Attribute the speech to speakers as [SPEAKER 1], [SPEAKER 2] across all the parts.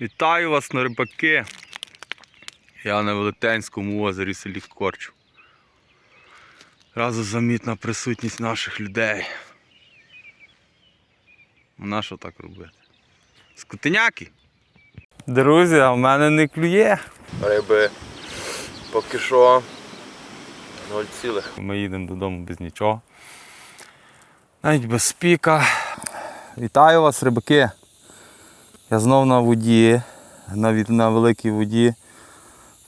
[SPEAKER 1] Вітаю вас на рибаки. Я на Велетенському озері селі Корчу. Разу замітна присутність наших людей. На що так робити? Скотиняки? Друзі, а в мене не клює.
[SPEAKER 2] Риби поки що 0 цілих.
[SPEAKER 1] Ми їдемо додому без нічого. Навіть без спіка. Вітаю вас, рибаки. Я знов на воді, навіть на великій воді.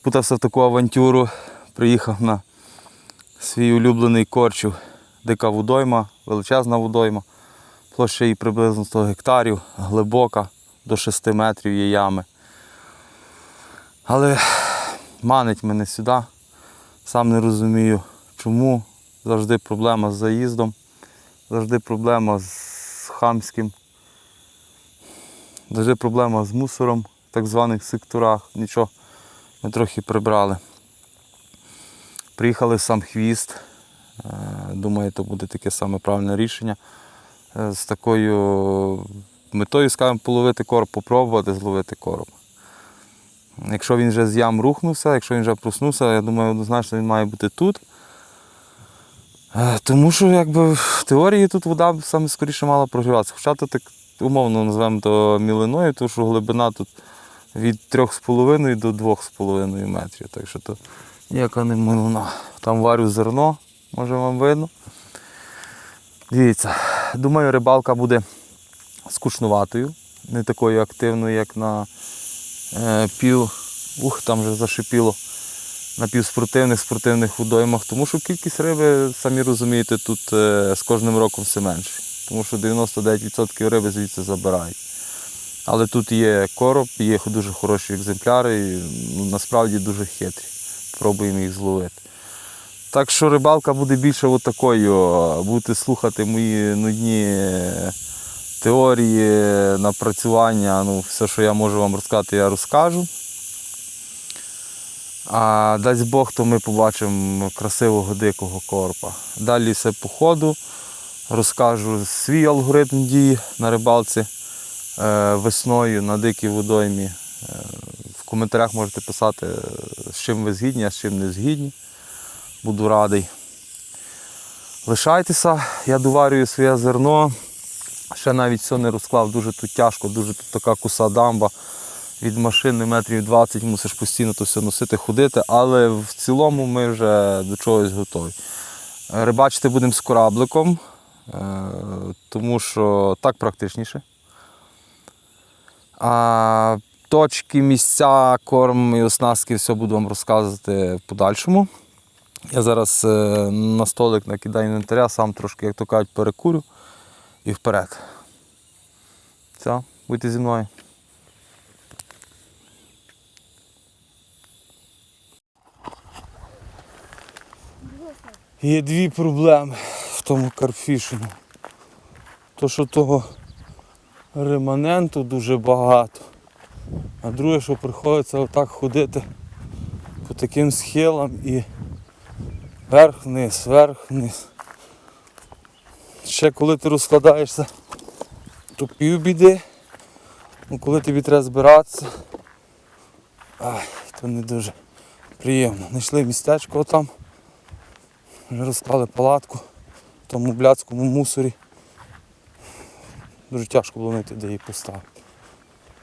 [SPEAKER 1] Путався в таку авантюру, приїхав на свій улюблений корчів. Дика водойма, величезна водойма. Площа її приблизно 100 гектарів, глибока, до 6 метрів є ями. Але манить мене сюди. Сам не розумію, чому. Завжди проблема з заїздом, завжди проблема з хамським, завжди проблема з мусором в так званих секторах. Нічого, ми трохи прибрали. Приїхали сам хвіст. Е, Думаю, це буде таке саме правильне рішення. Е, З такою метою, скажімо, половити короб, попробувати зловити короб. Якщо він вже з ям рухнувся, якщо він вже проснувся, я думаю, однозначно він має бути тут. Е, Тому що якби, в теорії тут вода саме скоріше мала прогріватися. Хоча то так умовно назвемо то мілиною, тому що глибина тут від 3,5 до 2,5 метрів. Так що то ніяка не милина. Там варю зерно, може вам видно. Дивіться, думаю, рибалка буде скучнуватою, не такою активною, як на е, пів, ух, там вже зашипіло, на півспортивних спортивних водоймах, тому що кількість риби, самі розумієте, тут е, з кожним роком все менше. Тому що 99% риби звідси забирають. Але тут є короб, є дуже хороші екземпляри, і, ну, насправді дуже хитрі. Пробуємо їх зловити. Так що рибалка буде більше отакою, будете слухати мої нудні теорії, напрацювання, ну, все, що я можу вам розказати, я розкажу. А дасть Бог, то ми побачимо красивого дикого корпа. Далі все по ходу. Розкажу свій алгоритм дії на рибалці е, весною на дикій водоймі. Е, В коментарях можете писати, з чим ви згідні, а з чим не згідні. Буду радий. Лишайтеся, я доварюю своє зерно. Ще навіть все не розклав, дуже тут тяжко, дуже тут така куса дамба. Від машини метрів 20 мусиш постійно то все носити, ходити, але в цілому ми вже до чогось готові. Рибачити будемо з корабликом, тому що так практичніше. А точки, місця, корм і оснастки все буду вам розказувати в подальшому. Я зараз е, на столик накидаю інвентаря, сам трошки, як то кажуть, перекурю і вперед. Все, будьте зі мною. Є дві проблеми тому карфішингу. То, що того реманенту дуже багато. А друге, що приходиться отак ходити по таким схилам і вверх-вниз, вверх-вниз. Ще коли ти розкладаєшся, то півбіди. Ну коли тобі треба збиратися, ай, то не дуже приємно. Знайшли містечко там, розклали палатку тому блядському мусорі. Дуже тяжко було знайти, де її поставити.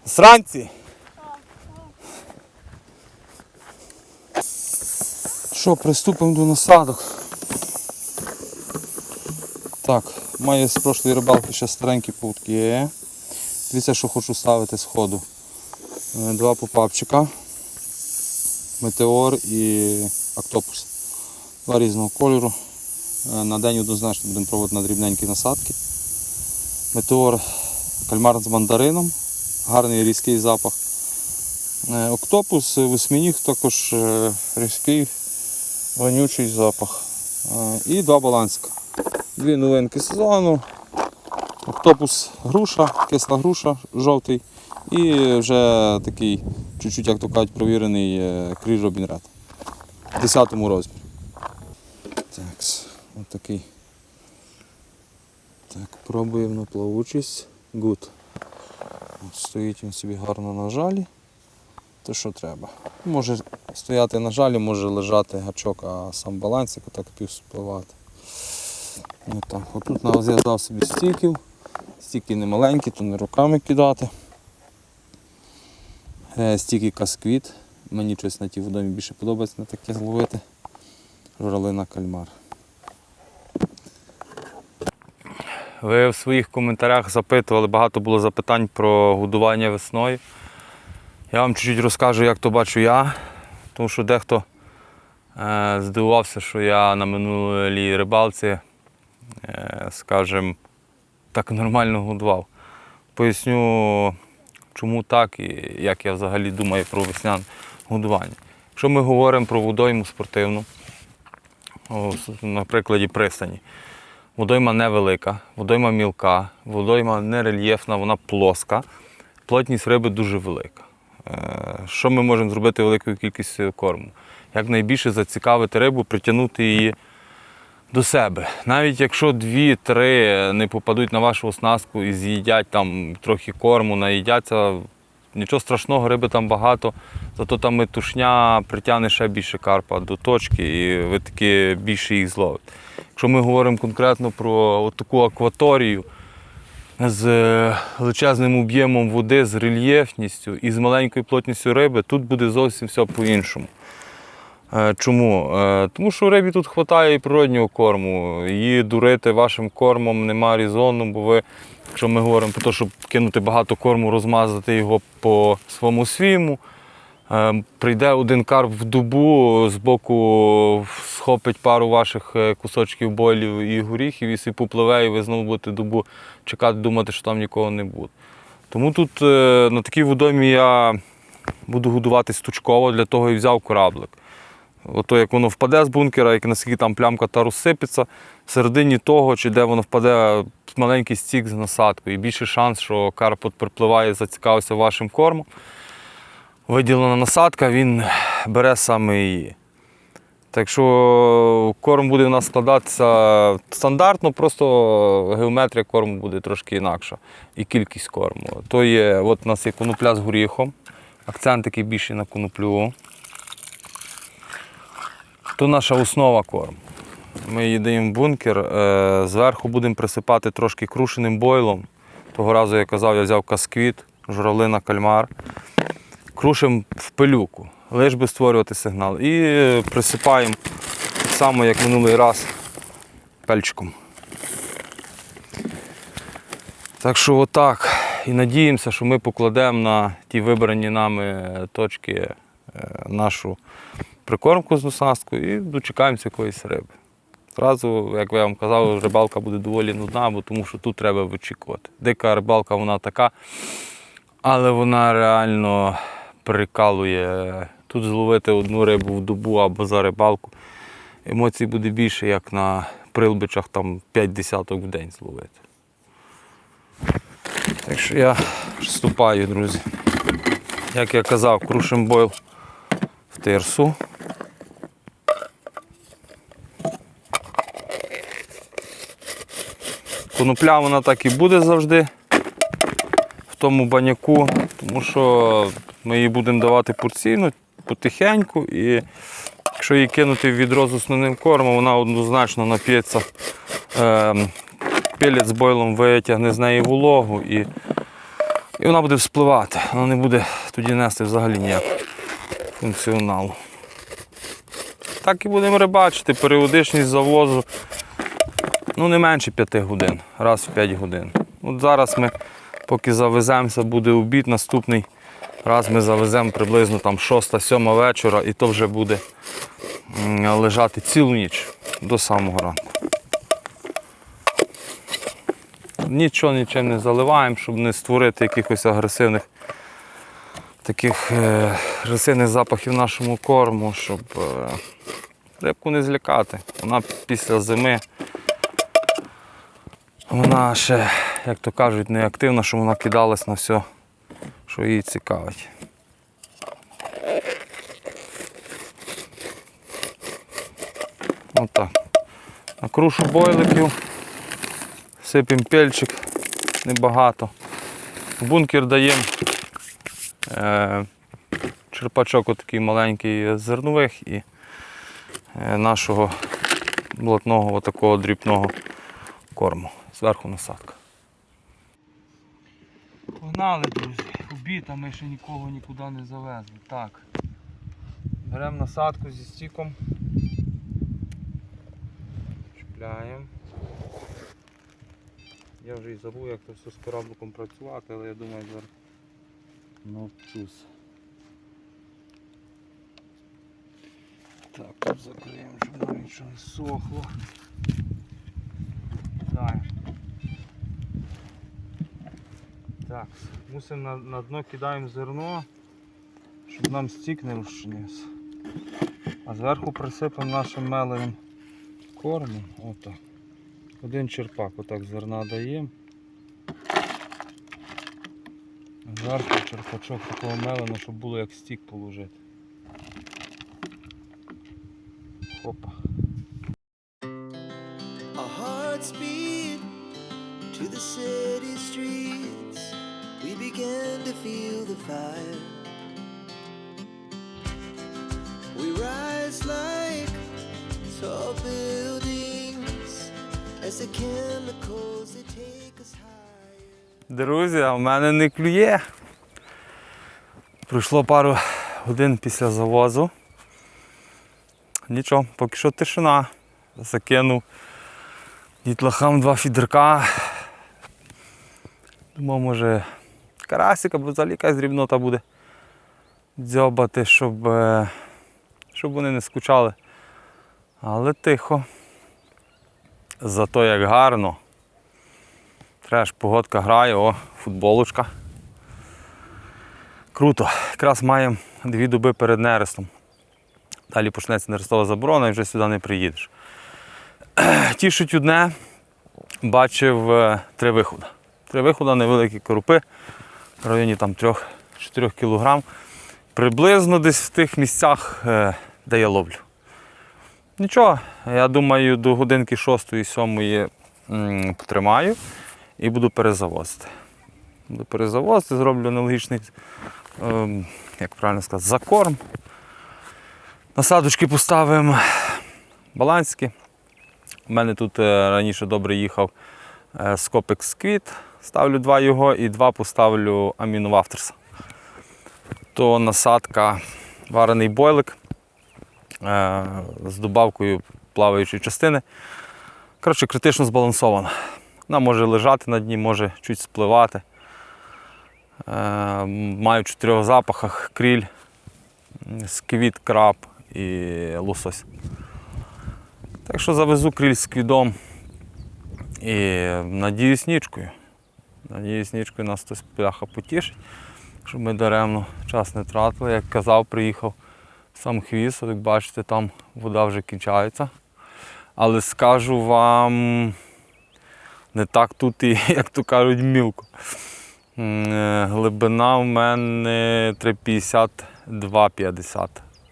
[SPEAKER 1] Сранці! Що, приступимо до насадок. Так, маю з прошлої рибалки ще старенькі путки. Дивіться, що хочу ставити з ходу. Е, Два попапчика. Метеор і Октопус. Два різного кольору. Е, На день однозначно будемо пробувати на дрібненькі насадки. Метеор кальмар з мандарином. Гарний різкий запах. Е, Октопус восьминіг також е, різкий, вонючий запах. І два балансика. Дві новинки сезону. Октопус груша, кисла груша, жовтий. І вже такий, чуть-чуть, як то кажуть, провірений кріж Робін В 10 розмірі. Такий. Так, пробуємо на плавучість. Гуд. Стоїть він собі гарно на жалі. То що треба. Може стояти на жалі, може лежати гачок, а сам балансик отак півспливати. Отак. Отут нав'язав собі стіків. Стіки не маленькі, то не руками кидати. Е, Стіки касквіт. Мені щось на тій водомі більше подобається на таке зловити. Журавлина кальмар. Ви в своїх коментарях запитували, багато було запитань про годування весною. Я вам чуть-чуть розкажу, як то бачу я, тому що дехто е, здивувався, що я на минулій рибалці, е, скажімо, так нормально годував. Поясню, чому так і як я взагалі думаю про весняне годування. Якщо ми говоримо про водойму спортивну, на прикладі пристані, водойма невелика, водойма мілка, водойма не рельєфна, вона плоска, плотність риби дуже велика. Е, Що ми можемо зробити великою кількістю корму? Якнайбільше зацікавити рибу, притягнути її до себе. Навіть якщо дві-три не попадуть на вашу оснастку і з'їдять там трохи корму, наїдяться, нічого страшного, риби там багато, зато там метушня притягне ще більше карпа до точки, і ви таки більше їх зловите. Якщо ми говоримо конкретно про таку акваторію з е, величезним об'ємом води, з рельєфністю і з маленькою плотністю риби, тут буде зовсім все по-іншому. Е, Чому? Е, Тому що рибі тут вистачає і природнього корму. Її дурити вашим кормом нема резону, бо ви, якщо ми говоримо про те, щоб кинути багато корму, розмазати його по своєму свіму, е, прийде один карп в дубу, з боку схопить пару ваших кусочків бойлів і горіхів, і сипу пливе, і ви знову будете дубу чекати, думати, що там нікого не буде. Тому тут на такій водомі я буду годувати стучково, для того і взяв кораблик. Ото як воно впаде з бункера, як наскільки там плямка та розсипеться, всередині того, чи де воно впаде маленький стік з насадкою. І більший шанс, що карп припливає, зацікавився вашим кормом. Виділена насадка, він бере саме її. Так що корм буде у нас складатися стандартно, просто геометрія корму буде трошки інакша. І кількість корму. То є, от у нас є конопля з горіхом, акцент такий більший на коноплю. То наша основа корму. Ми її в бункер. е, Зверху будемо присипати трошки крушеним бойлом. Того разу я казав, я взяв касквіт, журавлина, кальмар. Крушимо в пилюку, лиш би створювати сигнал. І е, присипаємо так само, як минулий раз, пельчиком. Так що отак. І надіємося, що ми покладемо на ті вибрані нами точки е, нашу прикормку з оснасткою і дочекаємося якоїсь риби. Зразу, як я вам казав, рибалка буде доволі нудна, бо тому що тут треба вичікувати. Дика рибалка вона така, але вона реально прикалує. Тут зловити одну рибу в добу або за рибалку. Емоцій буде більше, як на прилбичах там 5 десяток в день зловити. Так що я вступаю, друзі. Як я казав, крушим бойл в тирсу. Конопля вона так і буде завжди в тому баняку, тому що ми її будемо давати порційно, потихеньку, і якщо її кинути в відро з основним кормом, вона однозначно нап'ється. Е, пелець з бойлом витягне з неї вологу і, і вона буде вспливати. Вона не буде тоді нести взагалі ніякого функціоналу. Так і будемо рибачити, періодичність завозу ну не менше 5 годин, раз в 5 годин. От зараз ми, поки завеземося, буде обід наступний. Раз ми завеземо приблизно 6-7 вечора, і то вже буде лежати цілу ніч до самого ранку. Нічого нічим не заливаємо, щоб не створити якихось агресивних таких е, агресивних запахів нашому корму, щоб е, рибку не злякати. Вона після зими вона ще, як то кажуть, не активна, що вона кидалась на все, що її цікавить. Отак. Накрушу бойликів, сипемо пельчик небагато. В бункер даємо черпачок отакий маленький з зернових і е, нашого блатного отакого дрібного корму. Зверху насадка. Погнали, друзі. Обід, ми ще нікого нікуди не завезли. Так. Беремо насадку зі стіком. Чіпляємо. Я вже і забув, як це все з корабликом працювати, але я думаю, зараз навчусь. Так, закриємо, щоб нам нічого не сохло. Так. Так, мусимо на, на дно кидаємо зерно, щоб нам стік не розчинився. А зверху присипемо нашим меленим кормом. Отак. Один черпак отак зерна даємо. Зверху черпачок такого мелена, щоб було як стік положити. Хопа.
[SPEAKER 3] Our hearts beat to the city streets. We began to feel the fire. We rise like tall buildings as the chemicals
[SPEAKER 1] Друзі, а в мене не клює. Пройшло пару годин після завозу. Нічого, поки що тишина. Закинув дітлахам два фідерка. Думав, може карасик або взагалі якась дрібнота буде дзьобати, щоб, е, щоб вони не скучали. Але тихо. Зато як гарно. Треш, погодка грає, о, футболочка. Круто. Якраз маємо дві доби перед нерестом. Далі почнеться нерестова заборона і вже сюди не приїдеш. Тішить одне, бачив е, три виходи. Три виходи, невеликі корупи в районі там 3-4 кг. Приблизно десь в тих місцях, е, де я ловлю. Нічого, я думаю, до годинки 6-7 потримаю і буду перезавозити. Буду перезавозити, зроблю аналогічний, ем, як правильно сказати, закорм. Насадочки поставимо баланські. У мене тут е, раніше добре їхав е, Scopix Squid. Ставлю два його і два поставлю Wafters. То насадка варений бойлик е, з добавкою плаваючої частини. Коротше, критично збалансована. Вона може лежати на дні, може чуть спливати. Е, маю в чотирьох запахах кріль, сквіт, краб і лосось. Так що завезу кріль з квідом і надіюсь нічкою. Надіюсь, нічкою нас хтось пляха потішить, щоб ми даремно час не тратили. Як казав, приїхав сам хвіст, як бачите, там вода вже кінчається. Але скажу вам, не так тут і, як то кажуть, мілко. Е, Глибина в мене 3,50-2,50.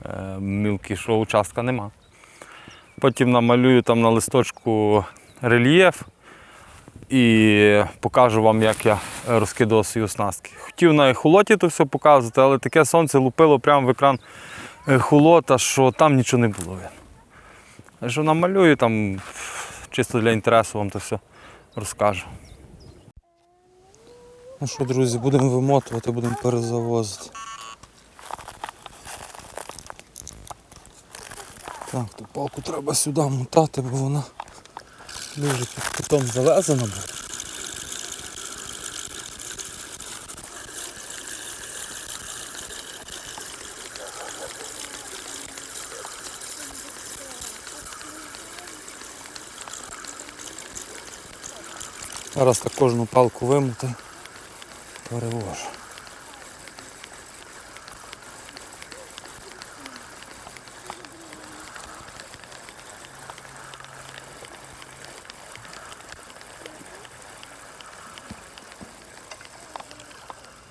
[SPEAKER 1] Е, Мілкішого участка нема. Потім намалюю там на листочку рельєф і покажу вам, як я розкидував свої оснастки. Хотів на ехолоті то все показувати, але таке сонце лупило прямо в екран ехолота, що там нічого не було Що намалюю там чисто для інтересу вам то все розкажу. Ну що, друзі, будемо вимотувати, будемо перезавозити. Так, ту палку треба сюди мотати, бо вона дуже під кутом завезена буде. Зараз так кожну палку вимотаю, переложу.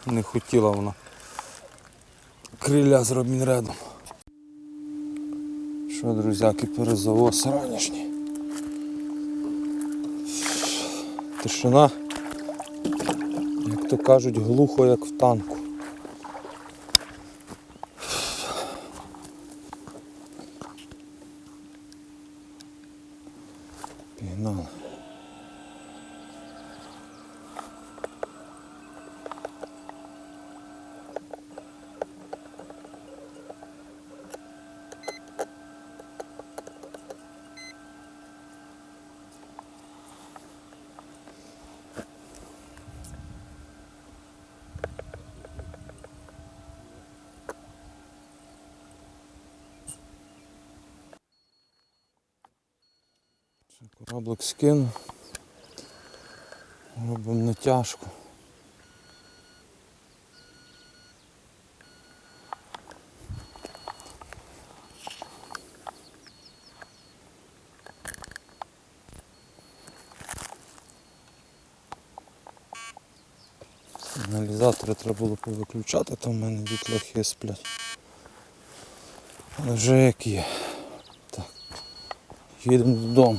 [SPEAKER 1] Не хотіла вона криля з Робінредом. Що, друзяки, перезавоз ранішній. Тишина, як
[SPEAKER 4] то кажуть, глухо, як в танку. Кораблик скину. Робимо натяжку. Сигналізатори треба було повиключати, то в мене вітлахи сплять. Але вже як є. Так. Їдемо додому.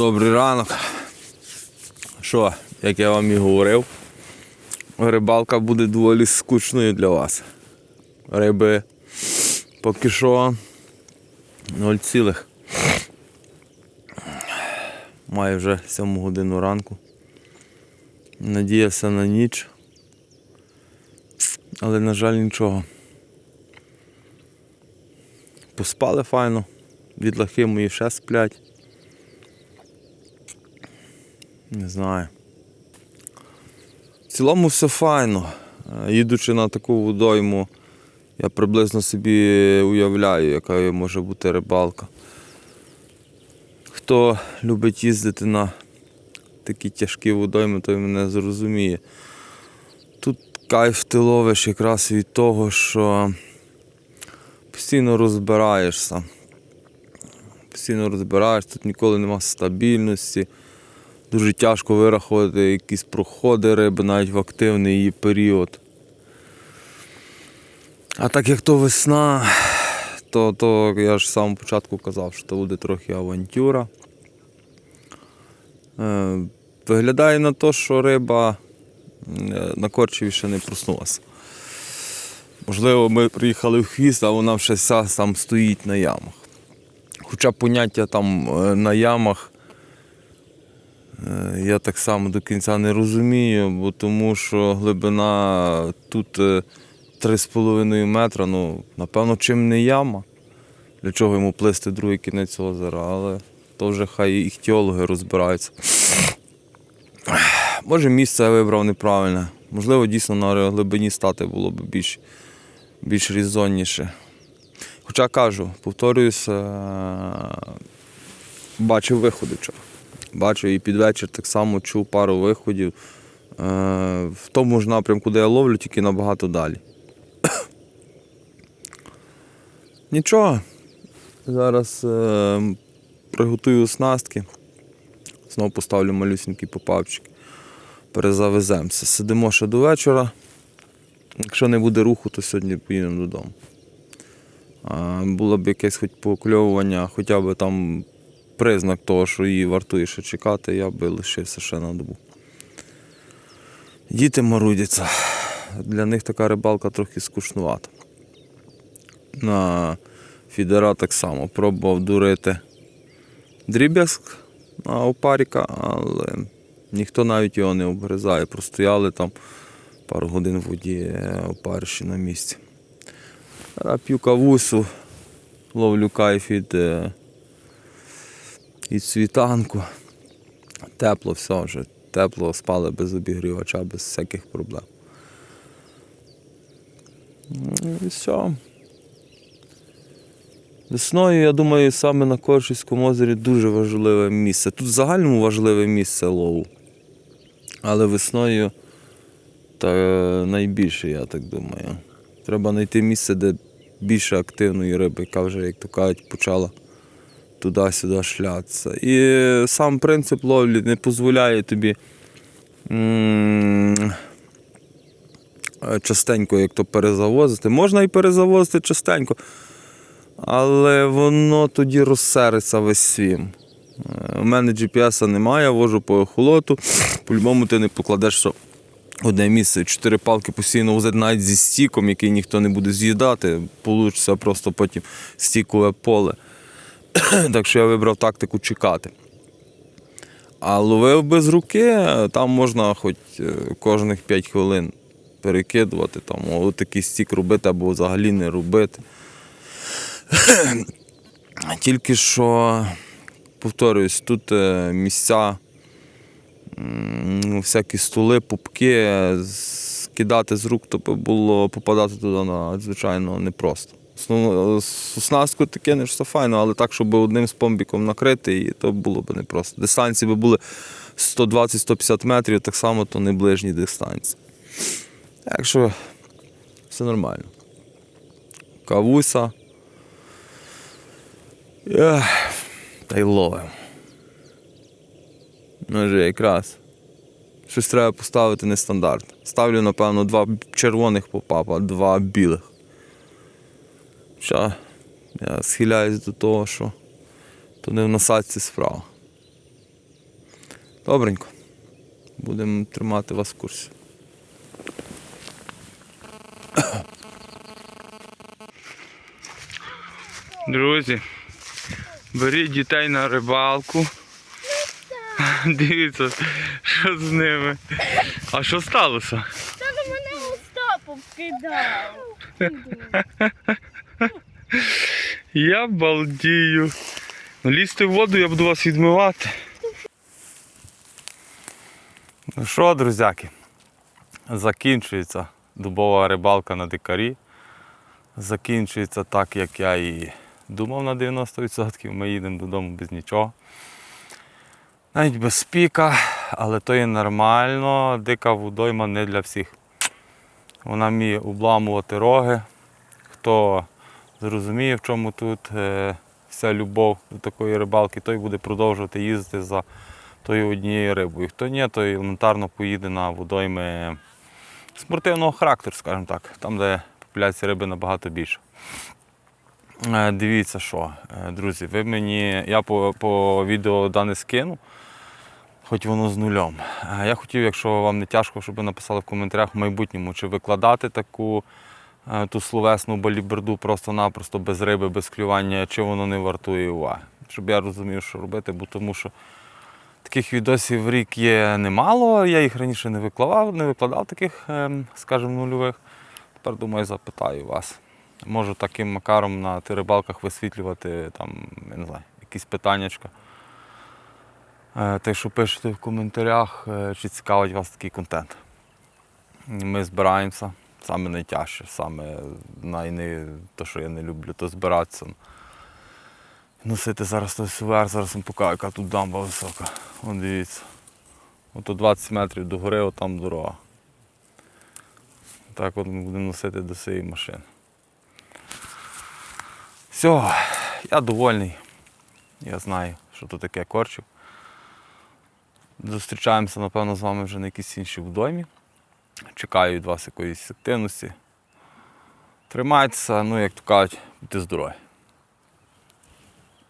[SPEAKER 1] Добрий ранок. Що, як я вам і говорив, рибалка буде доволі скучною для вас. Риби поки що 0 цілих. Має вже 7 годину ранку. Надіявся на ніч. Але, на жаль, нічого. Поспали файно, відлахи мої ще сплять. Не знаю. В цілому все файно. Е, Їдучи на таку водойму, я приблизно собі уявляю, яка може бути рибалка. Хто любить їздити на такі тяжкі водойми, той мене зрозуміє. Тут кайф ти ловиш якраз від того, що постійно розбираєшся. Постійно розбираєш, тут ніколи нема стабільності. Дуже тяжко вирахувати якісь проходи риби навіть в активний її період. А так як то весна, то, то я ж з самого початку казав, що то буде трохи авантюра. Е, виглядає на те, що риба е, на корчеві ще не проснулася. Можливо, ми приїхали в хвіст, а вона ще вся там стоїть на ямах. Хоча поняття там е, на ямах Я так само до кінця не розумію, бо тому що глибина тут е, 3,5 метра, ну, напевно, чим не яма. Для чого йому плисти другий кінець озера, але то вже хай іхтіологи розбираються. Може, місце я вибрав неправильне. Можливо, дійсно на глибині стати було б більш, більш різонніше. Хоча кажу, повторююся, е, бачив виходи вчора. Бачу і під вечір так само чув пару виходів. Е, в тому ж напрямку, де я ловлю, тільки набагато далі. Нічого. Зараз е, приготую оснастки. Знову поставлю малюсенький попавчик. Перезавеземося. Сидимо ще до вечора. Якщо не буде руху, то сьогодні поїдемо додому. А, було б якесь хоч покльовування, хоча б там признак того, що її вартує ще чекати, я би лишився ще на добу. Діти марудяться. Для них така рибалка трохи скучнувата. На фідера так само пробував дурити дріб'язк на опаріка, але ніхто навіть його не обгризає. Простояли там пару годин в воді опариші на місці. П'ю кавусу, ловлю кайф від, е, від світанку. Тепло все вже. Тепло спали без обігрівача, без всяких проблем. Ну і все. Весною, я думаю, саме на Коршівському озері дуже важливе місце. Тут в загальному важливе місце лову. Але весною та найбільше, я так думаю. Треба знайти місце, де більше активної риби, яка вже, як то кажуть, почала туди-сюди шлятися. І сам принцип ловлі не дозволяє тобі частенько як то перезавозити. Можна і перезавозити частенько, але воно тоді розсериться весь свім. У мене GPS немає, я вожу по ехолоту. По-любому ти не покладеш, що одне місце, чотири палки постійно возити навіть зі стіком, який ніхто не буде з'їдати, получиться просто потім стікове поле. так що я вибрав тактику чекати. А ловив без руки, там можна хоч е, кожних 5 хвилин перекидувати, там, о, такий стік робити або взагалі не робити. Тільки що, повторюсь, тут е, місця, ну, всякі стули, пупки, е, скидати з рук, то було попадати туди надзвичайно непросто. Основно, з оснастку ти кинеш, все файно, але так, щоб одним спомбіком накрити, і то було б непросто. Дистанції би були 120-150 метрів, так само то не ближні дистанції. Так що все нормально. Кавуса. Ех, Та й ловим. Ну вже якраз. Щось треба поставити нестандарт. Ставлю, напевно, два червоних попапа, два білих. Хоча я схиляюсь до того, що то не в насадці справа. Добренько. Будемо тримати вас в курсі.
[SPEAKER 5] Друзі, беріть дітей на рибалку. Дивіться, що з ними. А що сталося?
[SPEAKER 6] Та на мене Остапов кидав.
[SPEAKER 5] Я балдію. Лізьте в воду, я буду вас відмивати. Ну що, друзяки, закінчується дубова рибалка на дикарі. Закінчується так, як я і думав на 90%. Ми їдемо додому без нічого. Навіть без піка, але то є нормально. Дика водойма не для всіх. Вона вміє обламувати роги. Хто зрозуміє, в чому тут е, вся любов до такої рибалки, той буде продовжувати їздити за тою однією рибою. Хто ні, той елементарно поїде на водойми спортивного характеру, скажімо так, там, де популяція риби набагато більша. Е, Дивіться, що, е, друзі, ви мені, я по, по відео дане скину, хоч воно з нульом. Я хотів, якщо вам не тяжко, щоб ви написали в коментарях в майбутньому, чи викладати таку ту словесну баліберду просто-напросто без риби, без клювання, чи воно не вартує уваги. Щоб я розумів, що робити, бо тому що таких відосів в рік є немало. Я їх раніше не викладав, не викладав таких, ем, скажімо, нульових. Тепер думаю, запитаю вас. Можу таким макаром на рибалках висвітлювати там, я не знаю, якісь питаннячка. Е, Те, що пишете в коментарях, е, чи цікавить вас такий контент. Ми збираємося. Саме найтяжче, саме найне, те, що я не люблю, то збиратися. Носити зараз той сувер, зараз вам покажу, яка тут дамба висока. Вон дивіться. Ото 20 метрів до гори, отам дорога. Так от ми будемо носити до цієї машини. Все, я довольний. Я знаю, що тут таке корчик. Зустрічаємося, напевно, з вами вже на якійсь іншій вдоймі. Чекаю від вас якоїсь активності. Тримайтеся, ну як то кажуть, будьте здорові.